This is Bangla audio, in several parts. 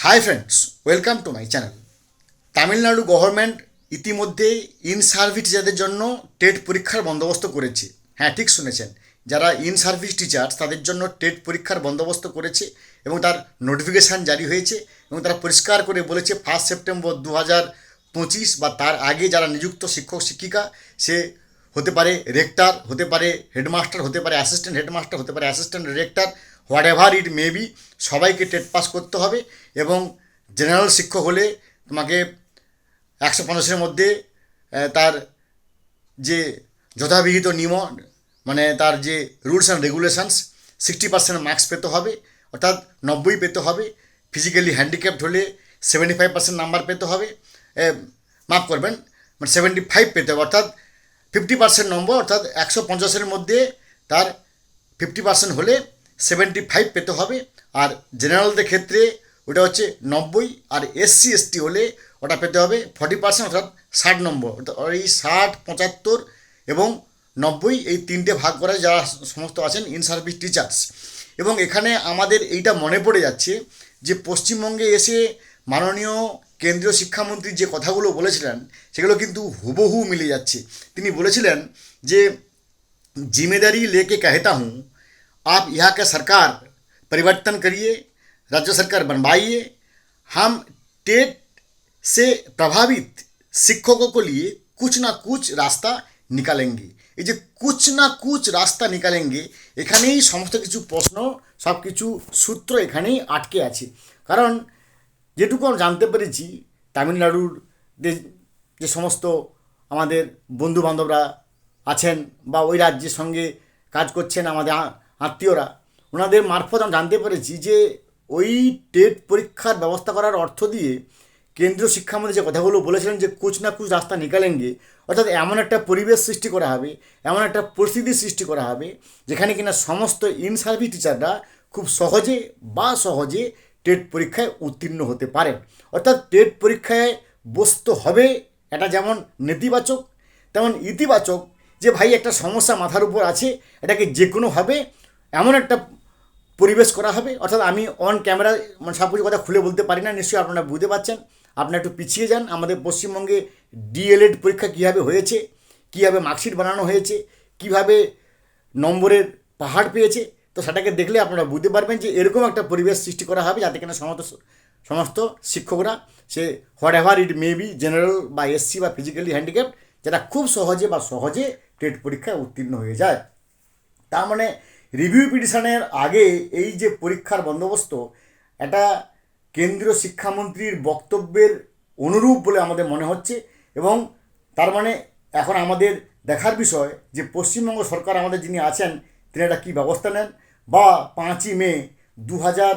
Hi friends welcome to my channel Tamil Nadu government ইতিমধ্যে ইন সার্ভিস টিচারদের জন্য টেট পরীক্ষার বন্দোবস্ত করেছে। হ্যাঁ ঠিক শুনেছেন। যারা ইন সার্ভিস টিচার্স তাদের জন্য টেট পরীক্ষার বন্দোবস্ত করেছে এবং তার নোটিফিকেশান জারি হয়েছে এবং তারা পরিষ্কার করে বলেছে ফার্স্ট সেপ্টেম্বর দু হাজার পঁচিশ বা তার আগে যারা নিযুক্ত শিক্ষক, শিক্ষিকা, সে হতে পারে রেক্টার হতে পারে হেডমাস্টার হতে পারে অ্যাসিস্ট্যান্ট হেডমাস্টার হতে পারে assistant director whatever it may be সবাইকে টেট পাস করতে হবে এবং জেনারেল শিক্ষক হলে তোমাকে একশো পঞ্চাশের মধ্যে তার যে যথাবিহিত নিয়ম মানে তার যে rules and regulations sixty percent marks পেতে হবে, অর্থাৎ নব্বই পেতে হবে ফিজিক্যালি হ্যান্ডিক্যাপ্ট হলে সেভেন্টি ফাইভ পার্সেন্ট নাম্বার পেতে হবে মাফ করবেন মানে সেভেন্টি ফাইভ পেতে হবে, অর্থাৎ ফিফটি পার্সেন্ট নম্বর অর্থাৎ একশো পঞ্চাশের মধ্যে তার ফিফটি পার্সেন্ট হলে সেভেন্টি ফাইভ পেতে হবে। আর জেনারেলদের ক্ষেত্রে ওটা হচ্ছে নব্বই, আর এসসি এসটি হলে ওটা পেতে হবে ফর্টি পার্সেন্ট অর্থাৎ ষাট নম্বর। এই ষাট, পঁচাত্তর এবং নব্বই এই তিনটে ভাগ করে যারা সমস্ত আছেন ইন সার্ভিস টিচার্স এবং এখানে আমাদের এইটা মনে পড়ে যাচ্ছে যে পশ্চিমবঙ্গে এসে মাননীয় কেন্দ্রীয় শিক্ষামন্ত্রী যে কথাগুলো বলেছিলেন, সেগুলো কিন্তু হুবহু মিলে যাচ্ছে। তিনি বলেছিলেন যে, জিমেদারি লেকে কাহেতা হুঁ आप यहाँ का सरकार परिवर्तन करिए राज्य सरकार बनवाइए हम टेट से प्रभावित शिक्षकों को लिए कुछ ना कुछ रास्ता निकालेंगे এই যে কুচ না কুচ রাস্তা নিকালেঙ্গে এখানেই সমস্ত কিছু প্রশ্ন সব কিছু সূত্র এখানেই আটকে আছে কারণ যেটুকু আমরা জানতে পেরেছি তামিলনাড়ুর যে- যে সমস্ত আমাদের বন্ধু বান্ধবরা আছেন বা ওই রাজ্যের সঙ্গে কাজ করছেন আমাদের আ- আত্মীয়রা, ওনাদের মারফত আমি জানতে পেরেছি যে ওই টেট পরীক্ষার ব্যবস্থা করার অর্থ দিয়ে কেন্দ্রীয় শিক্ষামন্ত্রী যে কথাগুলো বলেছিলেন যে কুচ না কুচ রাস্তা নিকালেঙ্গে, অর্থাৎ এমন একটা পরিবেশ সৃষ্টি করা হবে, এমন একটা পরিস্থিতি সৃষ্টি করা হবে, যেখানে কিনা সমস্ত ইন সার্ভিস টিচাররা খুব সহজে বা সহজে টেট পরীক্ষায় উত্তীর্ণ হতে পারে। অর্থাৎ টেট পরীক্ষায় বসতে হবে এটা যেমন নেতিবাচক, তেমন ইতিবাচক যে ভাই একটা সমস্যা মাথার উপর আছে, এটাকে যে কোনোভাবে এমন একটা পরিবেশ করা হবে। অর্থাৎ আমি অন ক্যামেরা মানে সব কিছু কথা খুলে বলতে পারি না, নিশ্চয়ই আপনারা বুঝতে পারছেন। আপনারা একটু পিছিয়ে যান। আমাদের পশ্চিমবঙ্গে ডিএলএড পরীক্ষা কীভাবে হয়েছে, কীভাবে মার্কশিট বানানো হয়েছে, কীভাবে নম্বরের পাহাড় পেয়েছে, তো সেটাকে দেখলে আপনারা বুঝতে পারবেন যে এরকম একটা পরিবেশ সৃষ্টি করা হবে যাতে কিনা সমস্ত সমস্ত শিক্ষকরা, সে whatever it may be general বা এসসি বা ফিজিক্যালি হ্যান্ডিক্যাপ যারা খুব সহজে বা সহজে টেট পরীক্ষায় উত্তীর্ণ হয়ে যায়। তার মানে রিভিউ পিটিশনের আগে এই যে পরীক্ষার বন্দোবস্ত, এটা কেন্দ্রীয় শিক্ষামন্ত্রীর বক্তব্যের অনুরূপ বলে আমাদের মনে হচ্ছে এবং তার মানে এখন আমাদের দেখার বিষয় যে পশ্চিমবঙ্গ সরকার আমাদের যিনি আছেন, তিনি এটা কী ব্যবস্থা নেন? বা পাঁচই মে দু হাজার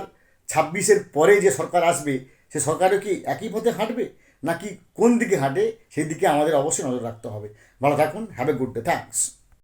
ছাব্বিশের পরে যে সরকার আসবে, সে সরকারও কি একই পথে হাঁটবে? নাকি কোন দিকে হাঁটে, সেই দিকে আমাদের অবশ্যই নজর রাখতে হবে। ভালো থাকুন have a good day thanks